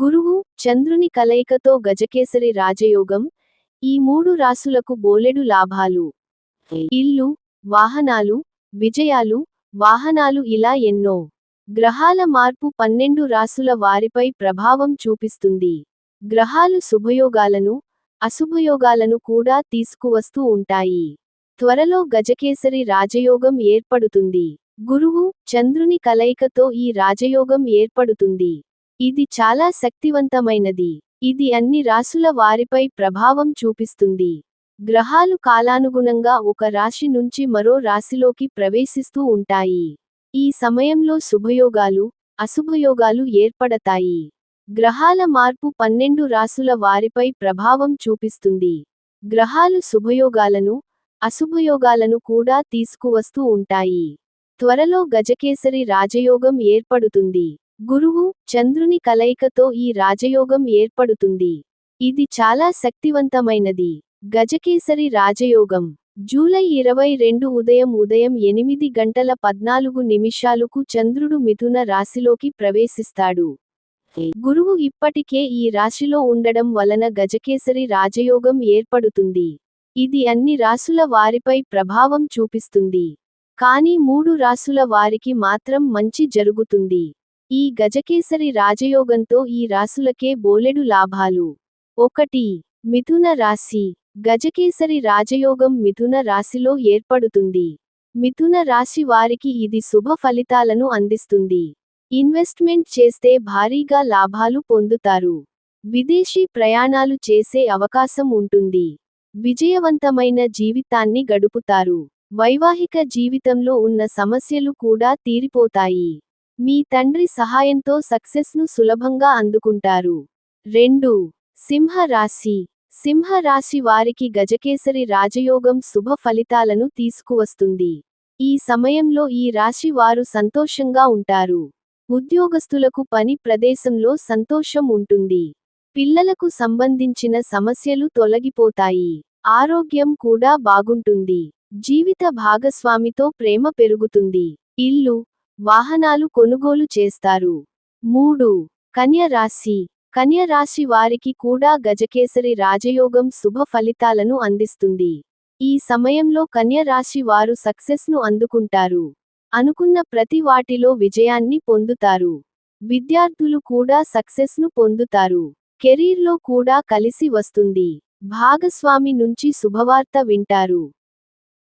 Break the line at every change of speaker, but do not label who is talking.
గురువు చంద్రుని కలయికతో గజకేసరి రాజయోగం ఈ మూడు రాసులకు బోలెడు లాభాలు. ఇల్లు వాహనాలు విజయాలు వాహనాలు ఇలా ఎన్నో. గ్రహాల మార్పు పన్నెండు రాసుల వారిపై ప్రభావం చూపిస్తుంది. గ్రహాలు శుభయోగాలను అశుభయోగాలను కూడా తీసుకువస్తూ ఉంటాయి. త్వరలో గజకేసరి రాజయోగం ఏర్పడుతుంది. గురువు చంద్రుని కలయికతో ఈ రాజయోగం ఏర్పడుతుంది. ఇది చాలా శక్తివంతమైనది. ఇది అన్ని రాసుల వారిపై ప్రభావం చూపిస్తుంది. గ్రహాలు కాలానుగుణంగా ఒక రాశి నుంచి మరో రాశిలోకి ప్రవేశిస్తూ ఉంటాయి. ఈ సమయంలో శుభయోగాలు అశుభయోగాలు ఏర్పడతాయి. గ్రహాల మార్పు పన్నెండు రాసుల వారిపై ప్రభావం చూపిస్తుంది. గ్రహాలు శుభయోగాలను అశుభయోగాలను కూడా తీసుకువస్తూ ఉంటాయి. త్వరలో గజకేసరి రాజయోగం ఏర్పడుతుంది. గురువు చంద్రుని కలయికతో ఈ రాజయోగం ఏర్పడుతుంది. ఇది చాలా శక్తివంతమైనది. గజకేసరి రాజయోగం. జూలై ఇరవై రెండు ఉదయం ఉదయం ఎనిమిది గంటల పద్నాలుగు నిమిషాలకు చంద్రుడు మిథున రాశిలోకి ప్రవేశిస్తాడు. గురువు ఇప్పటికే ఈ రాశిలో ఉండడం వలన గజకేసరి రాజయోగం ఏర్పడుతుంది. ఇది అన్ని రాసుల వారిపై ప్రభావం చూపిస్తుంది. కానీ మూడు రాసుల వారికి మాత్రం మంచి జరుగుతుంది. ఈ గజకేసరి రాజయోగంతో ఈ రాసులకే బోలెడు లాభాలు. ఒకటి మిథున రాశి. గజకేసరి రాజయోగం మిథున రాశిలో ఏర్పడుతుంది. మిథున రాశి వారికి ఇది శుభ ఫలితాలను అందిస్తుంది. ఇన్వెస్ట్మెంట్ చేస్తే భారీగా లాభాలు పొందుతారు. విదేశీ ప్రయాణాలు చేసే అవకాశం ఉంటుంది. విజయవంతమైన జీవితాన్ని గడుపుతారు. వైవాహిక జీవితంలో ఉన్న సమస్యలు కూడా తీరిపోతాయి. మీ తండ్రి సహాయంతో సక్సెస్ను సులభంగా అందుకుంటారు. రెండు. సింహ రాశి సింహ రాశి వారికి గజకేసరి రాజయోగం శుభ ఫలితాలను తీసుకువస్తుంది. ఈ సమయంలో ఈ రాశి వారు సంతోషంగా ఉంటారు. ఉద్యోగస్తులకు పని ప్రదేశంలో సంతోషం ఉంటుంది. పిల్లలకు సంబంధించిన సమస్యలు తొలగిపోతాయి. ఆరోగ్యం కూడా బాగుంటుంది. జీవిత భాగస్వామితో ప్రేమ పెరుగుతుంది. ఇల్లు వాహనాలు కొనుగోలు చేస్తారు. మూడు. కన్య రాశి. కన్య రాశి వారికి కూడా గజకేసరి రాజయోగం శుభ ఫలితాలను అందిస్తుంది. ఈ సమయంలో కన్య రాశి వారు సక్సెస్ను అందుకుంటారు. అనుకున్న ప్రతి వాటిలో విజయాన్ని పొందుతారు. విద్యార్థులు కూడా సక్సెస్ను పొందుతారు. కెరీర్లో కూడా కలిసి వస్తుంది. భాగస్వామి నుంచి శుభవార్త వింటారు.